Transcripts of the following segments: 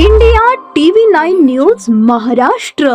India TV nine news Maharashtra.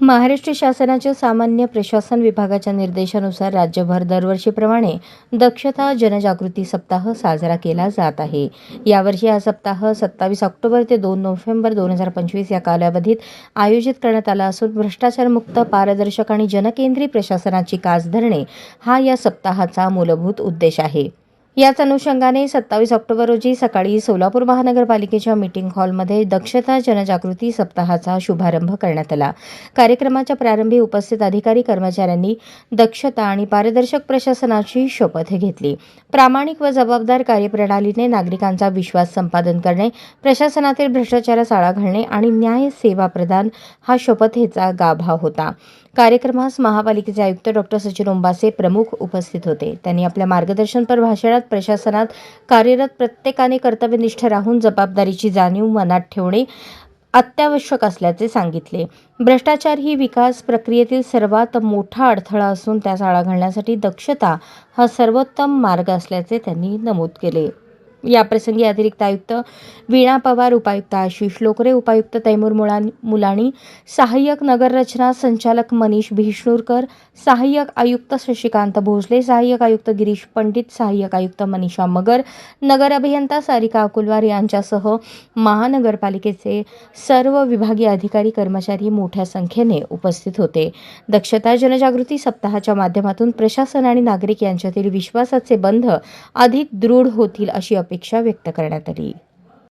Maharashtra शासनाच्या सामान्य प्रशासन विभागाच्या निर्देशानुसार राज्यभर दरवर्षीप्रमाणे दक्षता जनजागृती सप्ताह साजरा केला जात आहे. यावर्षी हा सप्ताह सत्तावीस ऑक्टोबर ते दोन नोव्हेंबर दोन हजार पंचवीस या कालावधीत आयोजित करण्यात आला असून भ्रष्टाचारमुक्त पारदर्शक आणि जनकेंद्री प्रशासनाची कास धरणे हा या सप्ताहाचा मूलभूत उद्देश आहे. याच अनुषंगाने सत्तावीस ऑक्टोबर रोजी सकाळी सोलापूर महानगरपालिकेच्या मीटिंग हॉलमध्ये दक्षता जनजागृती सप्ताहाचा शुभारंभ करण्यात आला. कार्यक्रमाच्या प्रारंभी उपस्थित अधिकारी कर्मचाऱ्यांनी दक्षता आणि पारदर्शक प्रशासनाची शपथ घेतली. प्रामाणिक व जबाबदार कार्यप्रणालीने नागरिकांचा विश्वास संपादन करणे प्रशासनातील भ्रष्टाचारास आळा घालणे आणि न्याय सेवा प्रदान हा शपथेचा गाभा होता. कार्यक्रमास महापालिकेचे आयुक्त डॉक्टर सचिन ओंबासे प्रमुख उपस्थित होते. त्यांनी आपल्या मार्गदर्शनपर भाषणात प्रशासनात कार्यरत प्रत्येकाने कर्तव्यनिष्ठ राहून जबाबदारीची जाणीव मनात ठेवणे अत्यावश्यक असल्याचे सांगितले. भ्रष्टाचार ही विकास प्रक्रियेतील सर्वात मोठा अडथळा असून त्यास आळा घालण्यासाठी दक्षता हा सर्वोत्तम मार्ग असल्याचे त्यांनी नमूद केले. याप्रसंगी अतिरिक्त आयुक्त वीणा पवार उपायुक्त आशिष लोकरे उपायुक्त तैमूर मुला मुलाणी सहाय्यक नगररचना संचालक मनीष भिष्णूरकर सहाय्यक आयुक्त शशिकांत भोसले सहाय्यक आयुक्त गिरीश पंडित सहाय्यक आयुक्त मनीषा मगर नगर अभियंता सारिका अकुलवार यांच्यासह महानगरपालिकेचे सर्व विभागीय अधिकारी कर्मचारी मोठ्या संख्येने उपस्थित होते. दक्षता जनजागृती सप्ताहाच्या माध्यमातून प्रशासन आणि नागरिक यांच्यातील विश्वासाचे बंध अधिक दृढ होतील अशी अपेक्षा व्यक्त करण्यात आली.